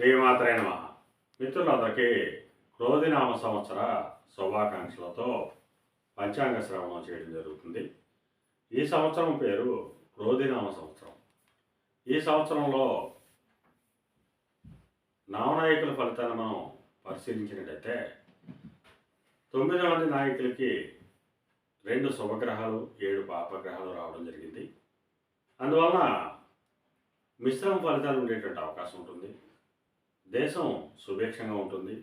శ్రీమాత్రే నమ. మిత్రులందరికీ క్రోధినామ సంవత్సర శుభాకాంక్షలతో పంచాంగ శ్రవణం చేయడం జరుగుతుంది. ఈ సంవత్సరం పేరు క్రోధినామ సంవత్సరం. ఈ సంవత్సరంలో నామనాయకుల ఫలితాన్ని మనం పరిశీలించినట్టయితే తొమ్మిది మంది నాయకులకి రెండు శుభగ్రహాలు ఏడు పాపగ్రహాలు రావడం జరిగింది. అందువలన మిశ్రమ ఫలితాలు ఉండేటువంటి అవకాశం ఉంటుంది. దేశం సుభిక్షంగా ఉంటుంది.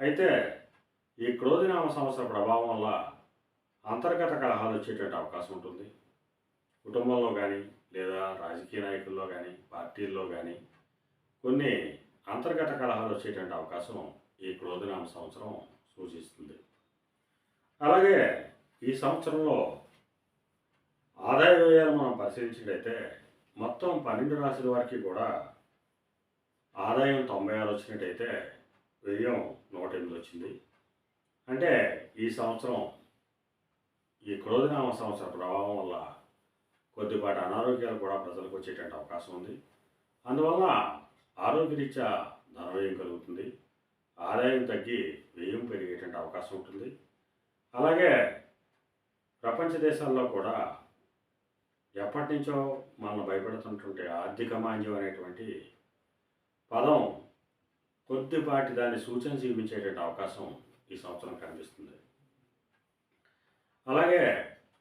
అయితే ఈ క్రోధినామ సంవత్సర ప్రభావం వల్ల అంతర్గత కలహాలు వచ్చేటువంటి అవకాశం ఉంటుంది. కుటుంబంలో కానీ లేదా రాజకీయ నాయకుల్లో కానీ పార్టీల్లో కానీ కొన్ని అంతర్గత కలహాలు వచ్చేటువంటి అవకాశం ఈ క్రోధనామ సంవత్సరం సూచిస్తుంది. అలాగే ఈ సంవత్సరంలో ఆదాయ వ్యయాలు మనం పరిశీలించినట్లయితే మొత్తం పన్నెండు రాశుల వారికి కూడా ఆదాయం తొంభై ఆరు వచ్చినట్టయితే వ్యయం నూట ఎనిమిది వచ్చింది. అంటే ఈ సంవత్సరం ఈ క్రోధనామ సంవత్సర ప్రభావం వల్ల కొద్దిపాటి అనారోగ్యాలు కూడా ప్రజలకు వచ్చేటువంటి అవకాశం ఉంది. అందువల్ల ఆరోగ్యరీత్యా ధనవ్యయం కలుగుతుంది. ఆదాయం తగ్గి వ్యయం పెరిగేటువంటి అవకాశం ఉంటుంది. అలాగే ప్రపంచ దేశాల్లో కూడా ఎప్పటి నుంచో మనల్ని భయపెడుతుంటుంటే ఆర్థిక మాంద్యం అనేటువంటి పదం కొద్దిపాటి దాన్ని సూచన చూపించేటువంటి అవకాశం ఈ సంవత్సరం కనిపిస్తుంది. అలాగే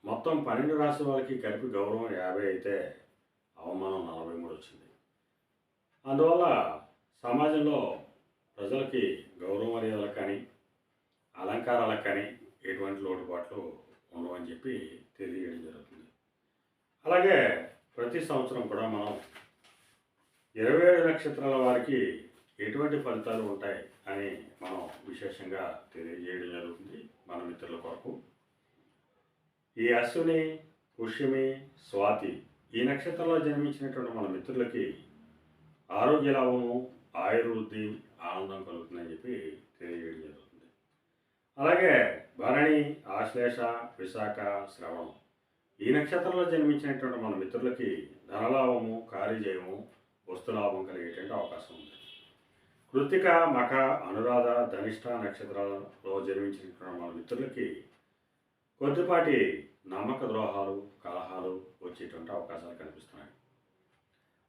మొత్తం పన్నెండు రాశి వాళ్ళకి కలిపి గౌరవం యాభై అయితే అవమానం నలభై మూడు వచ్చింది. అందువల్ల సమాజంలో ప్రజలకి గౌరవ మర్యాదలకు కానీ అలంకారాలకు కానీ ఎటువంటి లోటుపాట్లు ఉండవని చెప్పి తెలియజేయడం జరుగుతుంది. అలాగే ప్రతి సంవత్సరం కూడా మనం ఇరవై ఏడు నక్షత్రాల వారికి ఎటువంటి ఫలితాలు ఉంటాయి అని మనం విశేషంగా తెలియజేయడం జరుగుతుంది మన మిత్రుల కొరకు. ఈ అశ్విని పుష్యమి స్వాతి ఈ నక్షత్రంలో జన్మించినటువంటి మన మిత్రులకి ఆరోగ్య లాభము ఆయుర్వృద్ధి ఆనందం కలుగుతుందని చెప్పి తెలియజేయడం జరుగుతుంది. అలాగే భరణి ఆశ్లేష విశాఖ శ్రవణం ఈ నక్షత్రంలో జన్మించినటువంటి మన మిత్రులకి ధనలాభము కార్యజయము వస్తులాభం కలిగేటువంటి అవకాశం ఉంది. కృతిక మఖ అనురాధ ధనిష్ట నక్షత్రాలలో జన్మించినటువంటి మన మిత్రులకి కొద్దిపాటి నమ్మక ద్రోహాలు కలహాలు వచ్చేటువంటి అవకాశాలు కనిపిస్తున్నాయి.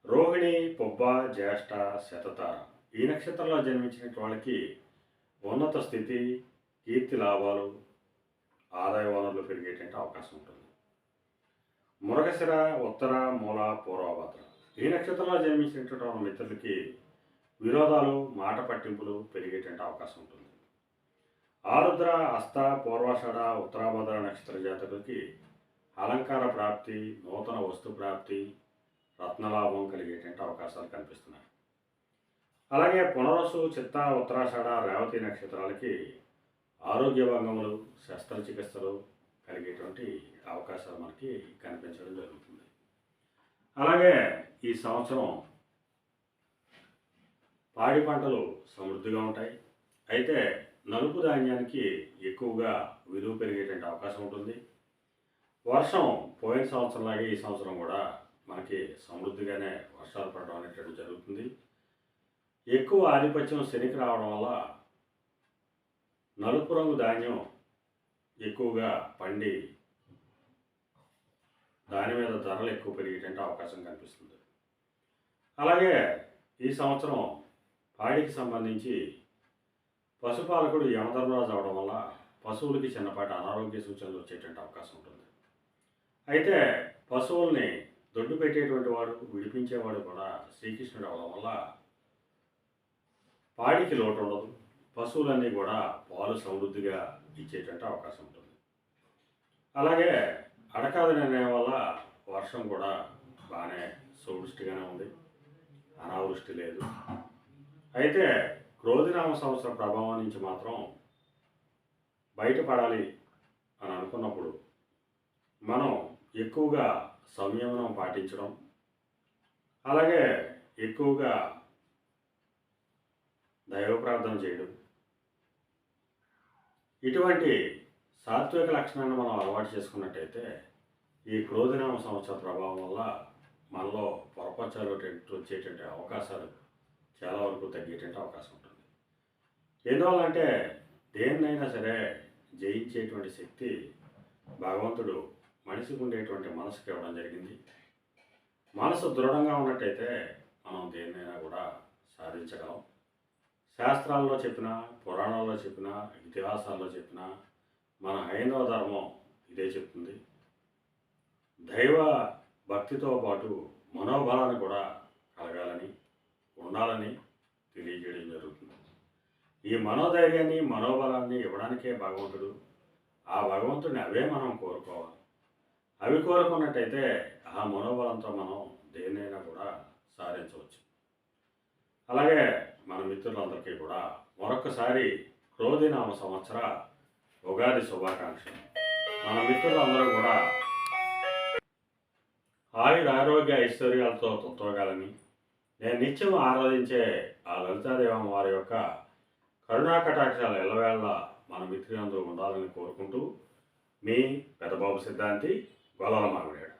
రోహిణి పొబ్బ జ్యేష్ఠ శతతార ఈ నక్షత్రంలో జన్మించిన వాళ్ళకి ఉన్నత స్థితి కీర్తి లాభాలు ఆదాయ వనరులు పెరిగేటువంటి అవకాశం ఉంటుంది. మురగశిర ఉత్తర మూల పూర్వభద్ర ఈ నక్షత్రంలో జన్మించినటువంటి మన మిత్రులకి విరోధాలు మాట పట్టింపులు పెరిగేటువంటి అవకాశం ఉంటుంది. ఆరుద్ర అస్త పూర్వాషాఢ ఉత్తరాభద్ర నక్షత్ర జాతకులకి అలంకార ప్రాప్తి నూతన వస్తు ప్రాప్తి రత్నలాభం కలిగేటువంటి అవకాశాలు కనిపిస్తున్నాయి. అలాగే పునరసు చిత్త ఉత్తరాషాఢ రేవతి నక్షత్రాలకి ఆరోగ్య భంగములు శస్త్రచికిత్సలు కలిగేటువంటి అవకాశాలు మనకి కనిపించడం జరుగుతుంది. అలాగే ఈ సంవత్సరం పాడి పంటలు సమృద్ధిగా ఉంటాయి. అయితే నలుపు ధాన్యానికి ఎక్కువగా విలువ పెరిగేటువంటి అవకాశం ఉంటుంది. వర్షం పోయిన సంవత్సరంలాగే ఈ సంవత్సరం కూడా మనకి సమృద్ధిగానే వర్షాలు పడడం అనేటువంటి జరుగుతుంది. ఎక్కువ ఆధిపత్యం శనికి రావడం వల్ల నలుపు రంగు ధాన్యం ఎక్కువగా పండి దాని మీద ధరలు ఎక్కువ పెరిగేటువంటి అవకాశం కనిపిస్తుంది. అలాగే ఈ సంవత్సరం పాడికి సంబంధించి పశుపాలకుడు యమధర్మరాజు అవడం వల్ల పశువులకి చిన్నపాటి అనారోగ్య సూచనలు వచ్చేటువంటి అవకాశం ఉంటుంది. అయితే పశువుల్ని దొడ్డు పెట్టేటువంటి వాడు విడిపించేవాడు కూడా శ్రీకృష్ణుడు అవడం వల్ల పాడికి లోటు ఉండదు. పశువులన్నీ కూడా పాలు సమృద్ధిగా ఇచ్చేటువంటి అవకాశం ఉంటుంది. అలాగే అడకాదు నిర్ణయం వల్ల వర్షం కూడా బాగానే సువృష్టిగానే ఉంది. అనావృష్టి లేదు. అయితే క్రోధినామ సంవత్సర ప్రభావం నుంచి మాత్రం బయటపడాలి అని అనుకున్నప్పుడు మనం ఎక్కువగా సంయమనం పాటించడం అలాగే ఎక్కువగా దైవ ప్రార్థన చేయడం ఇటువంటి సాత్విక లక్షణాన్ని మనం అలవాటు చేసుకున్నట్టయితే ఈ క్రోధినామ సంవత్సర ప్రభావం వల్ల మనలో పొరపచ్చాలు వచ్చేటువంటి అవకాశాలు చాలా వరకు తగ్గేటువంటి అవకాశం ఉంటుంది. ఎందువల్లంటే దేన్నైనా సరే జయించేటువంటి శక్తి భగవంతుడు మనిషికి ఉండేటువంటి మనసుకి ఇవ్వడం జరిగింది. మనసు దృఢంగా ఉన్నట్టయితే మనం దేన్నైనా కూడా సాధించగలం. శాస్త్రాల్లో చెప్పిన పురాణాల్లో చెప్పినా ఇతిహాసాల్లో చెప్పినా మన హైందవ ధర్మం ఇదే చెప్తుంది. దైవ భక్తితో పాటు మనోబలాన్ని కూడా కలగాలని ఉండాలని తెలియజేయడం జరుగుతుంది. ఈ మనోధైర్యాన్ని మనోబలాన్ని ఇవ్వడానికే భగవంతుడు ఆ భగవంతుడిని అవే మనం కోరుకోవాలి. అవి కోరుకున్నట్టయితే ఆ మనోబలంతో మనం దేన్నైనా కూడా సాధించవచ్చు. అలాగే మన మిత్రులందరికీ కూడా మరొకసారి క్రోధినామ సంవత్సర ఉగాది శుభాకాంక్షలు. మన మిత్రులందరూ కూడా ఆయుర ఆరోగ్య ఐశ్వర్యాలతో తొత్తోగాలని నేను నిత్యం ఆరాధించే ఆ లలితాదేవం వారి యొక్క కరుణా కటాక్షాలు ఎల్లవేళ మన మిత్రులందరూ ఉండాలని కోరుకుంటూ మీ పెద్దబాబు సిద్ధాంతి గొల్లల మామిడాడు